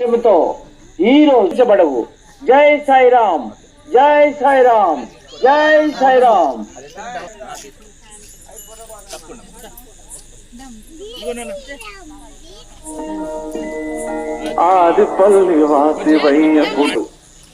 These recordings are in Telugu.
చెబుతో ఈ రోజు జై సాయిరామ్ జై సాయిరామ్ జై సాయిరామ్. ఆదిపల్లి వాసివయ్యపుడు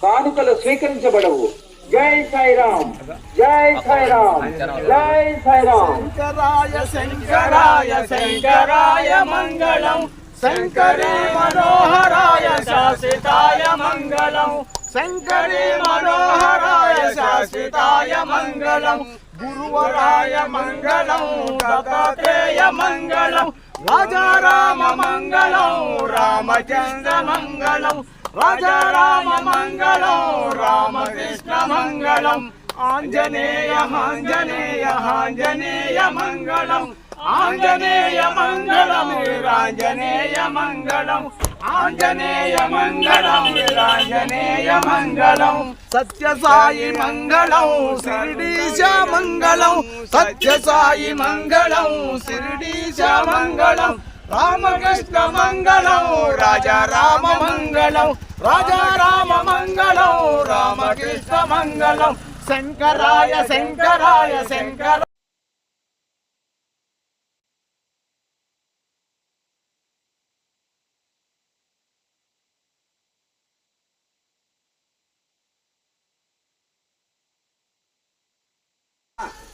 కానుకలు స్వీకరించబడవు. జై సాయిరామ్ జై సాయిరామ్ జై సాయిరామ్. శంకరాయ శంకరాయ శంకరాయ మంగళం. శంకరే మనోహరాయ శాశ్వతాయ మంగళం. శంకరే మనోహరాయ శాశ్వతాయ మంగళం. గురువరాయ మంగళం దత్తాత్రేయ మంగళం. రాజారామ మంగళం రామచంద్ర మంగళం. రాజారామ మంగళం రామకృష్ణ మంగళం. ఆంజనేయ ఆంజనేయ ఆంజనేయ మంగళం. ఆంజనేయ మంగళం వీరాంజనేయ మంగళం ఆంజనేయ మంగళం వీరాంజనేయ మంగళం సత్య సాయి మంగళం శిరిడీశ మంగళం సత్య సాయి మంగళం శిరిడీశ మంగళం రామకృష్ణ మంగళం రాజా రామ మంగళం రాజా రామ మంగళం రామకృష్ణ మంగళం శంకరాయ శంకరాయ శంకర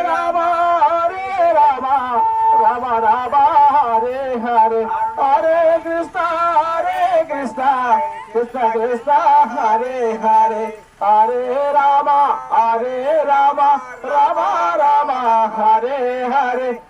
రామ హరే రామ రామ రామ హరే హరే హరే కృష్ణ హరే కృష్ణ కృష్ణ కృష్ణ హరే హరే హరే రామ హరే రామ హరే రామ రామ రామ హరే హరే హరే కృష్ణ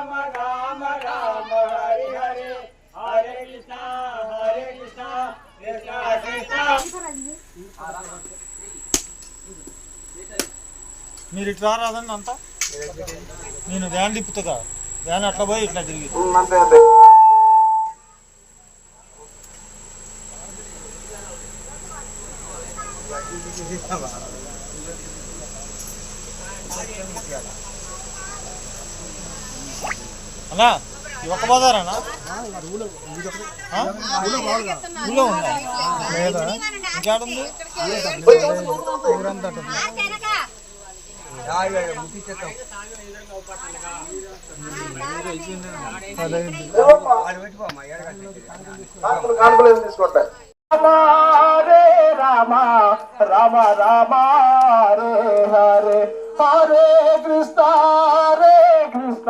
మీరు ఇట్లా రాదండి అంతా నేను వ్యాన్ తిప్పుతుందా? వ్యాన్ అట్లా పోయి ఇట్లా తిరిగి. అన్నా ఒక ఒక్క బజారేనా? ఊళ్ళో ఉందా? లేదా? ఇంకేడుంది? ఊరంతా తీసుకుంటా హరే రామ రామ రామ హరే హరే హరే కృష్ణ హరే కృష్ణ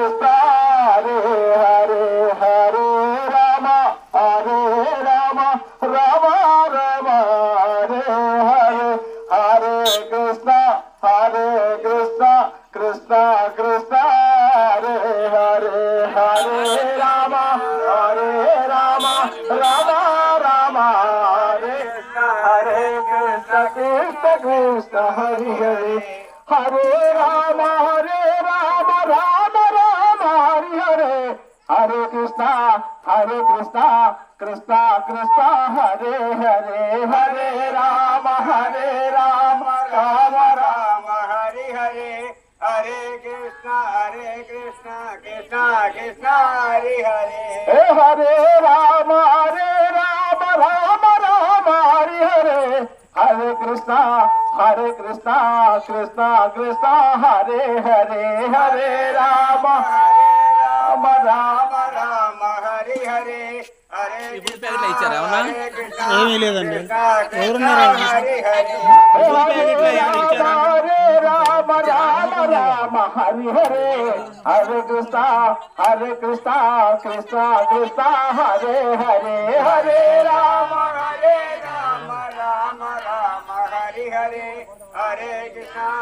కృష్ణ హరే కృష్ణ కృష్ణ కృష్ణ హరే హరే హరే రామ. హరే రామ రామ రామ హరి హరే. ఏమీ లేదండి. ఎవరున్నారు Rama Rama Rama Hari Hare. Hare Krishna Hare Krishna Krishna Krishna Hare Hare. Hare Rama Hare Hari Hari, Hare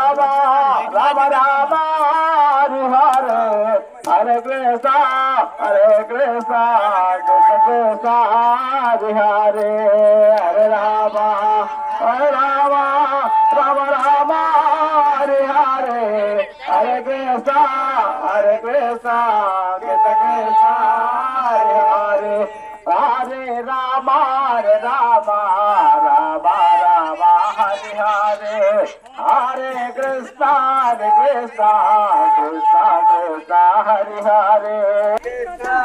साग सगोसा बिहारे हरे रामा हरे रामा राम रामा हरे हरे हरे कृष्ण हरे कृष्ण कृष्ण कृष्णा हरे हरे हरे रामा हरे रामा रामा रामा हरे हरे हरे कृष्ण हरे कृष्णा कृष्णा कृष्णा हरे हरे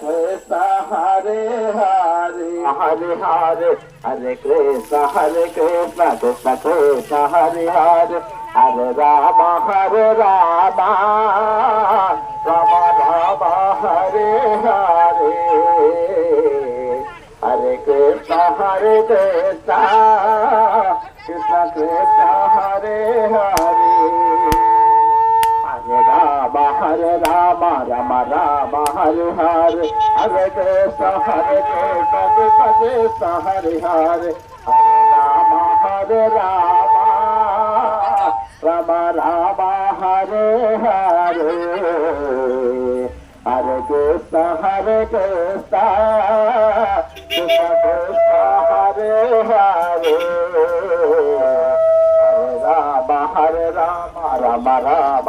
कृष्ण हरे हरे हरे हरे हरे कृष्ण हरे कृष्ण कृष्ण कृष्ण हरे हरे हरे राम हरे राम राम राम हरे हरे हरे कृष्ण हरे कृष्ण कृष्ण कृष्ण హర రామ రమ రామ హరి హర హర కేశ హర కేశ కేశ హరి హర హర రామ హర రామ రమ రామ హరే హరే హర కేశ హర కేశ కృష్ణ కృష్ణ హరే హర రామ హర రామ రమ రామ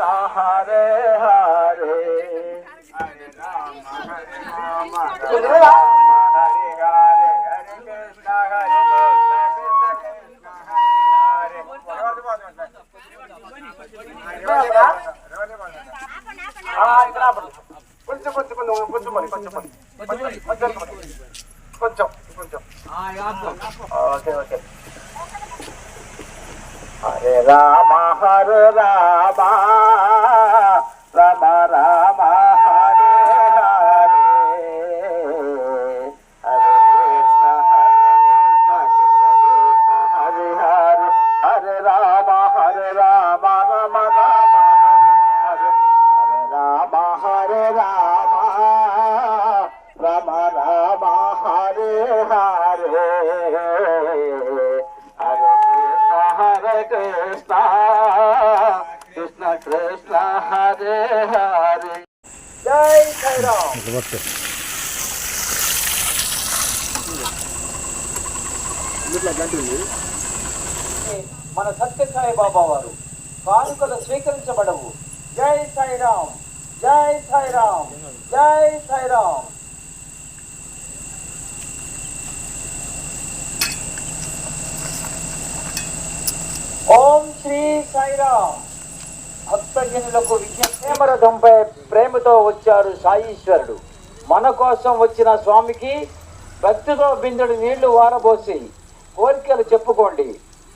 हरे हरे हरे राम हरे राम हरे राम हरे हरे हरे कृष्ण हरे कृष्ण कृष्ण कृष्ण हरे हरे కొంచెం కొంచెం కొంచెం కొంచెం మరి కొంచెం మరి కొంచెం కొంచెం కొంచెం ఓకే ఓకే హరే రామ హరే రామ రామ మన సత్యసాయి బాబా వారు కానుకలు స్వీకరించబడవు. జై సాయిరామ్ జై సాయిరామ్ జై సాయిరామ్. ఓం శ్రీ సాయిరామ్. భక్తజనులకు విజ్ఞప్రేమరథంపై ప్రేమతో వచ్చారు సాయీశ్వరుడు మన కోసం వచ్చిన స్వామికి భక్తితో బిందుడు నీళ్ళు వారబోసి కోరికలు చెప్పుకోండి.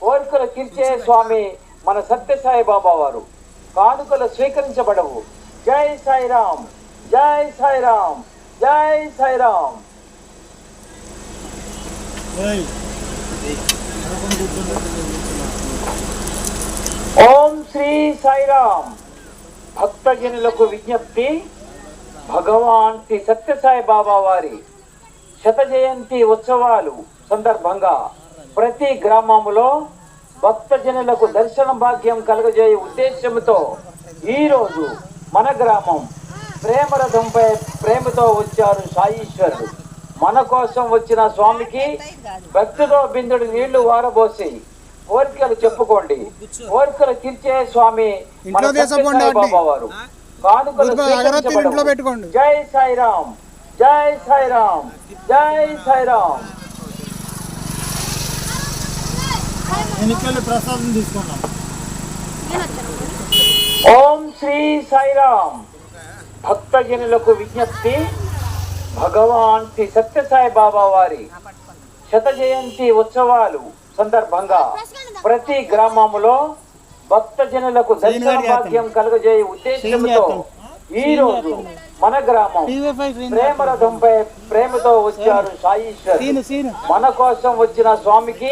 కోరికలు తీర్చే స్వామి మన సత్యసాయి బాబా వారు. కానుకలు స్వీకరించబడవు. జై సాయిరామ్ జై సాయిరామ్ జై సాయిరామ్. ఓం శ్రీ సాయిరామ్. భక్తజనులకు విజ్ఞప్తి భగవాన్ శ్రీ సత్యసాయి బాబా వారి శత జయంతి ఉత్సవాలు సందర్భంగా ప్రతి గ్రామములో భక్తజనులకు దర్శన భాగ్యం కలుగజేయ ఉద్దేశంతో ఈరోజు మన గ్రామం ప్రేమరథంపై ప్రేమతో వచ్చారు సాయీశ్వరుడు మన కోసం వచ్చిన స్వామికి భక్తితో బిందుడు నీళ్ళు వారబోసి కోరికలు చెప్పుకోండి కోరికలు తీర్చే స్వామి మన ఇంట్లో తీసపోండి సత్యసాయి వాటిని. బాబా వారు కానుకలు. జై సాయిరామ్ జై సాయిరామ్ జై సాయిరామ్ వెనక్కి ప్రసాదం తీసుకున్నాం. ఓం శ్రీ సాయిరామ్. భక్తజనులకు విజ్ఞప్తి భగవాన్ శ్రీ సత్యసాయి బాబా వారి శత జయంతి ఉత్సవాలు సందర్భంగా ప్రతి గ్రామములో భక్తజనులకు దర్శన భాగ్యం కలుగజేయ ఉద్దేశంతో ఈ రోజు మన గ్రామం ప్రేమరథంపై ప్రేమతో వచ్చారు సాయీశ్వర్ మన కోసం వచ్చిన స్వామికి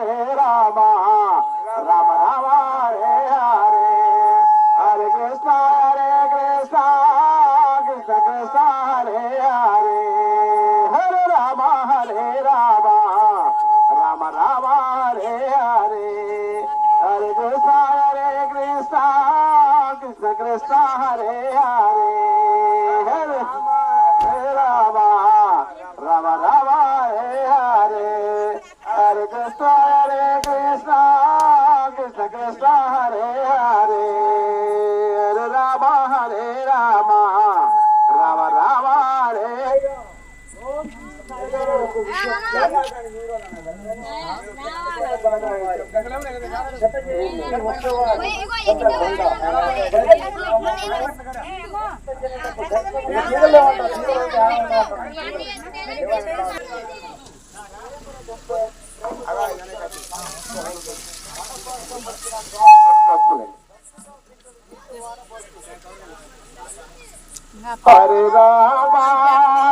Hare Rama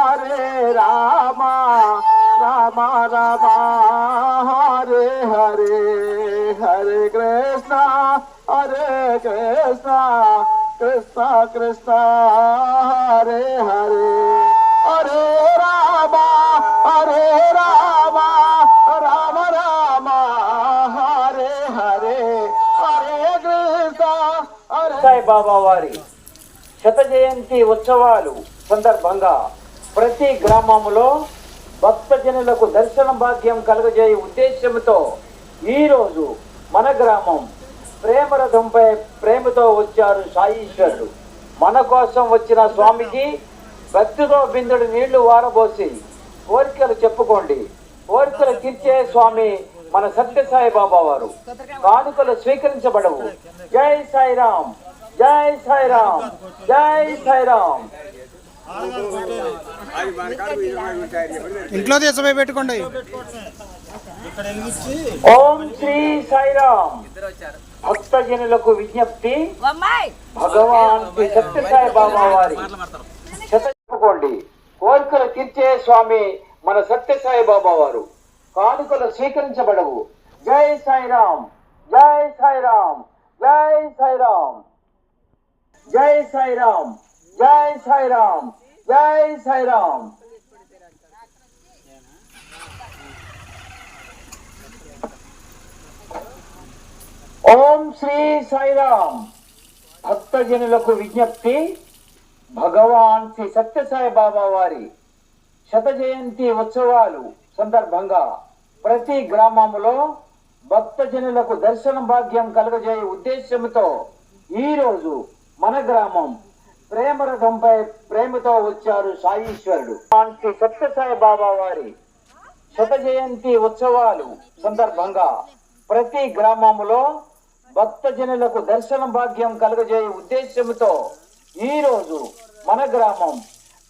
Hare Rama Rama Hare Hare Hare Krishna Krishna Krishna Krishna Krishna Krishna Hare Hare Rama Rama Rama Rama Rama Rama Hare Hare Krishna Hare Sai Baba Wari శత జయంతి ఉత్సవాలు సందర్భంగా ప్రతి గ్రామంలో భక్తజనులకు దర్శన భాగ్యం కలుగజేయ ఉద్దేశంతో ఈరోజు మన గ్రామం ప్రేమరథంపై ప్రేమతో వచ్చారు సాయీశ్వరుడు. మన కోసం వచ్చిన స్వామికి భక్తితో బిందుడు నీళ్ళు వారబోసి కోరికలు చెప్పుకోండి. కోరికలు తీర్చే స్వామి మన సత్యసాయి బాబా వారు. కానుకలు స్వీకరించబడవు. జై సాయిరాం జై సాయిరాం జై సాయిరాం ఇంట్లో తీసపోయి పెట్టుకోండి. ఓం శ్రీ సాయిరామ్. భక్తజనులకు విజ్ఞప్తి. భగవాన్ శ్రీ సత్యసాయి బాబా వారి చెప్పుకోండి. కోరికలు తీర్చే స్వామి మన సత్యసాయి బాబా వారు కానుకలు స్వీకరించబడవు. జై సాయిరామ్. జై సాయిరామ్. జై సాయిరామ్. జై సాయిరామ్. జై సాయిరామ్. జై సాయిరామ్. ఓం శ్రీ సాయిరామ్. భక్తజనులకు విజ్ఞప్తి భగవాన్ శ్రీ సత్యసాయి బాబా వారి శత జయంతి ఉత్సవాలు సందర్భంగా ప్రతి గ్రామములో భక్తజనులకు దర్శన భాగ్యం కలుగజేయ ఉద్దేశంతో ఈరోజు మన గ్రామం ప్రేమరథంపై ప్రేమతో వచ్చారు సాయీశ్వరుడు. శ్రీ సత్యసాయి బాబా వారి శత జయంతి ఉత్సవాలు సందర్భంగా ప్రతి గ్రామములో భక్తజనులకు దర్శన భాగ్యం కలుగజేయ ఉద్దేశ్యంతో ఈరోజు మన గ్రామం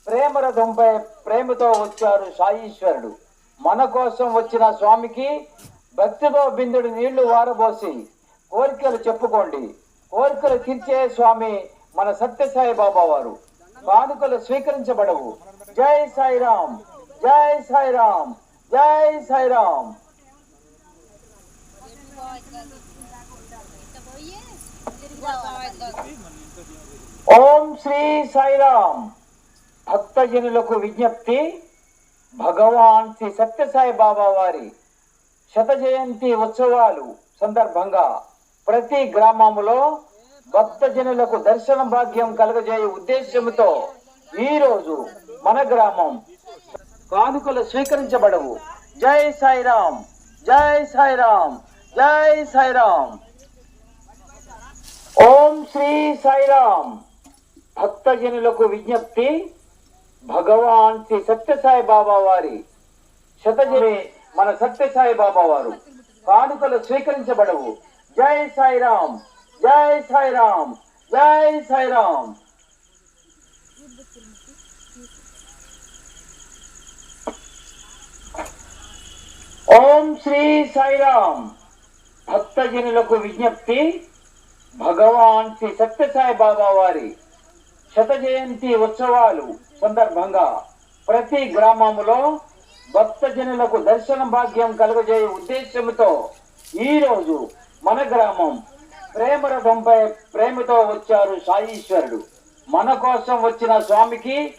ప్రేమరథంపై ప్రేమతో వచ్చారు సాయీశ్వరుడు. మన కోసం వచ్చిన స్వామికి భక్తితో బిందుడు నీళ్ళు వారబోసి కోరికలు చెప్పుకోండి. కోరికలు తీర్చే స్వామి మన సత్యసాయి బాబా వారు. కానుకలు స్వీకరించబడవు. జై సాయిరామ్ జై సాయిరామ్ జై సాయిరామ్. ఓం శ్రీ సాయిరామ్. భక్తజనులకు విజ్ఞప్తి భగవాన్ శ్రీ సత్యసాయి బాబా వారి శత జయంతి ఉత్సవాలు సందర్భంగా ప్రతి భక్త భక్తజనులకు దర్శన భాగ్యం కలుగజేయ ఉద్దేశ్యంతో ఈ రోజు మన గ్రామం కానుకలు స్వీకరించబడవు. జై సాయిరామ్ జై సాయిరామ్ జై సాయిరామ్. ఓం శ్రీ సాయిరామ్. భక్తజనులకు విజ్ఞప్తి భగవాన్ శ్రీ సత్యసాయి బాబా వారి శతజని మన సత్యసాయి బాబా వారు. కానుకలు స్వీకరించబడవు. జై సాయిరామ్. జై సాయిరామ్ జై సాయిరామ్. ఓం శ్రీ సాయిరామ్. భక్తజనులకు విజ్ఞప్తి భగవాన్ శ్రీ సత్యసాయి బాబా వారి శత జయంతి ఉత్సవాలు సందర్భంగా ప్రతి గ్రామములో భక్తజనులకు దర్శన భాగ్యం కలుగజేయ ఉద్దేశంతో ఈ రోజు మన గ్రామం ప్రేమరథంపై ప్రేమతో వచ్చారు సాయీశ్వరుడు మన కోసం వచ్చిన స్వామికి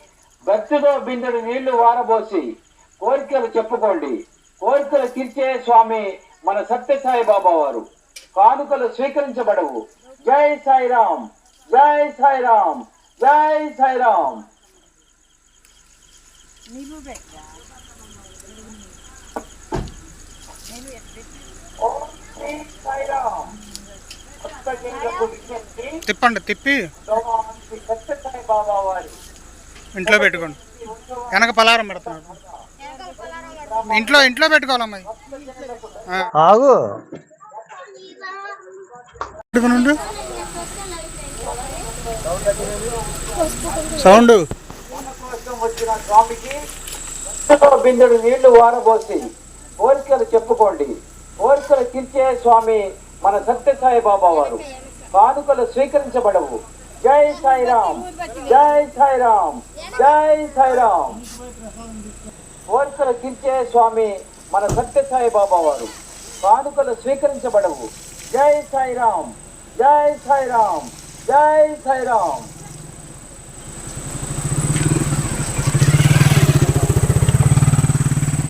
భక్తితో బిందెడు నీళ్ళు వారబోసి కోరికలు చెప్పుకోండి. కోరికలు తీర్చే స్వామి మన సత్యసాయి బాబా వారు. కానుకలు స్వీకరించబడవు. జై సాయిరామ్ జై సాయిరామ్ జై సాయిరామ్. ఓం శ్రీ విజ్ఞప్తి తిప్పండి తిప్పి. ఇంట్లో పెట్టుకోండి. వెనక పలారం పెడుతున్నాడు. ఇంట్లో ఇంట్లో పెట్టుకోవాలమ్మాయి ఆగు. పెట్టుకుని సౌండ్. వచ్చిన స్వామికి బిందెడు నీళ్ళు వారబోసి కోరికలు చెప్పుకోండి. కోరికలు తీర్చే స్వామి మన సత్యసాయి బాబా వారు. కానుకలు స్వీకరించబడవు. జై సాయిరామ్. జై సాయిరామ్. జై సాయిరామ్. కోరికలు తీర్చే స్వామి మన సత్యసాయి బాబా వారు. కానుకలు స్వీకరించబడవు. జై సాయిరామ్. జై సాయిరామ్. జై సాయిరామ్.